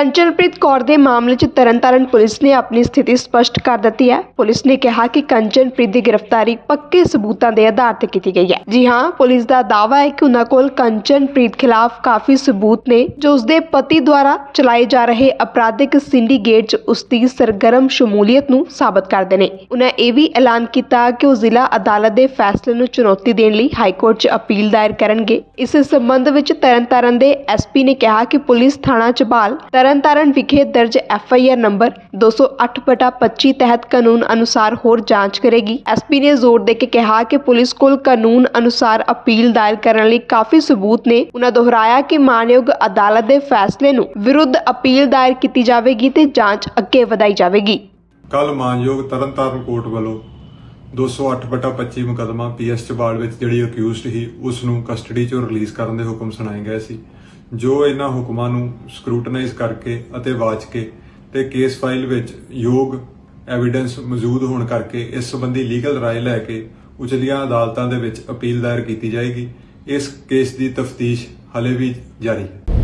ਕੰਚਨਪ੍ਰੀਤ ਕੌਰ ਦੇ ਮਾਮਲੇ 'ਚ ਤਰਨਤਾਰਨ ਪੁਲਿਸ ਨੇ ਆਪਣੀ ਸਥਿਤੀ ਸਪਸ਼ਟ ਕਰ ਦਿੱਤੀ ਹੈ। ਪੁਲਿਸ ਨੇ ਕਿਹਾ ਕਿ ਕੰਚਨਪ੍ਰੀਤ ਦੀ ਗ੍ਰਿਫਤਾਰੀ ਪੱਕੇ ਸਬੂਤਾਂ ਦੇ ਆਧਾਰ ਤੇ ਕੀਤੀ ਗਈ ਹੈ। ਜੀ ਹਾਂ, ਪੁਲਿਸ ਦਾ ਦਾਅਵਾ ਹੈ ਕਿ ਉਹਨਾਂ ਕੋਲ ਕੰਚਨਪ੍ਰੀਤ ਖਿਲਾਫ ਕਾਫੀ ਸਬੂਤ ਨੇ, ਜੋ ਉਸਦੇ ਪਤੀ ਦੁਆਰਾ ਚਲਾਏ ਜਾ ਰਹੇ ਅਪਰਾਧਿਕ ਸਿੰਡੀਕੇਟ 'ਚ ਉਸਦੀ ਸਰਗਰਮ ਸ਼ਮੂਲੀਅਤ ਨੂੰ ਸਾਬਤ ਕਰਦੇ ਨੇ। ਉਨ੍ਹਾਂ ਇਹ ਵੀ ਐਲਾਨ ਕੀਤਾ ਕਿ ਉਹ ਜ਼ਿਲ੍ਹਾ ਅਦਾਲਤ ਦੇ ਫੈਸਲੇ ਨੂੰ ਚੁਣੌਤੀ ਦੇਣ ਲਈ ਹਾਈ ਕੋਰਟ 'ਚ ਅਪੀਲ ਦਾਇਰ ਕਰਨਗੇ। ਇਸ ਸੰਬੰਧ ਵਿੱਚ ਤਰਨਤਾਰਨ ਦੇ ਐਸਪੀ ਨੇ ਕਿਹਾ ਕਿ ਪੁਲਿਸ ਥਾਣਾ ਚਬਾਲ ਤਰਨਤਾਰਨ ਵਿਖੇ ਦਰਜ ਐਫ ਆਈ ਆਰ ਨੰਬਰ 208/25 ਤਹਿਤ ਕਾਨੂੰਨ ਅਨੁਸਾਰ ਹੋਰ ਜਾਂਚ ਕਰੇਗੀ। ਐਸਪੀ ਨੇ ਜ਼ੋਰ ਦੇ ਕੇ ਕਿਹਾ ਕਿ ਪੁਲਿਸ ਕੋਲ ਕਾਨੂੰਨ ਅਨੁਸਾਰ ਅਪੀਲ ਦਾਇਰ ਕਰਨ ਲਈ ਕਾਫੀ ਸਬੂਤ ਨੇ। ਉਹਨਾਂ ਦੁਹਰਾਇਆ ਕਿ ਮਾਨਯੋਗ ਅਦਾਲਤ ਦੇ ਫੈਸਲੇ ਨੂੰ ਵਿਰੁੱਧ ਅਪੀਲ ਦਾਇਰ ਕੀਤੀ ਜਾਵੇਗੀ ਤੇ ਜਾਂਚ ਅੱਗੇ ਵਧਾਈ ਜਾਵੇਗੀ। ਕੱਲ ਮਾਨਯੋਗ ਤਰਨਤਾਰਨ ਕੋਰਟ ਵੱਲੋਂ 208/25 ਮੁਕਦਮਾ ਪੀਐਸ ਚਬਾਲ ਵਿੱਚ ਜਿਹੜੀ ਅਕਿਊਜ਼ਡ ਸੀ, ਉਸ ਨੂੰ ਕਸਟਡੀ ਚੋਂ ਰਿਲੀਜ਼ ਕਰਨ ਦੇ ਹੁਕਮ ਸੁਣਾਏ ਗਏ ਸੀ। ਜੋ ਇਹਨਾਂ ਹੁਕਮਾਂ ਨੂੰ ਸਕਰੂਟਨਾਈਜ਼ ਕਰਕੇ ਅਤੇ ਵਾਚ ਕੇ ਤੇ ਕੇਸ ਫਾਈਲ ਵਿੱਚ ਯੋਗ ਐਵੀਡੈਂਸ ਮੌਜੂਦ ਹੋਣ ਕਰਕੇ ਇਸ ਸੰਬੰਧੀ ਲੀਗਲ ਰਾਏ ਲੈ ਕੇ ਉਚਲੀਆਂ ਅਦਾਲਤਾਂ ਦੇ ਵਿੱਚ ਅਪੀਲ ਦਾਇਰ ਕੀਤੀ ਜਾਏਗੀ। ਇਸ ਕੇਸ ਦੀ ਤਫਤੀਸ਼ ਹਲੇ ਵੀ ਜਾਰੀ ਹੈ।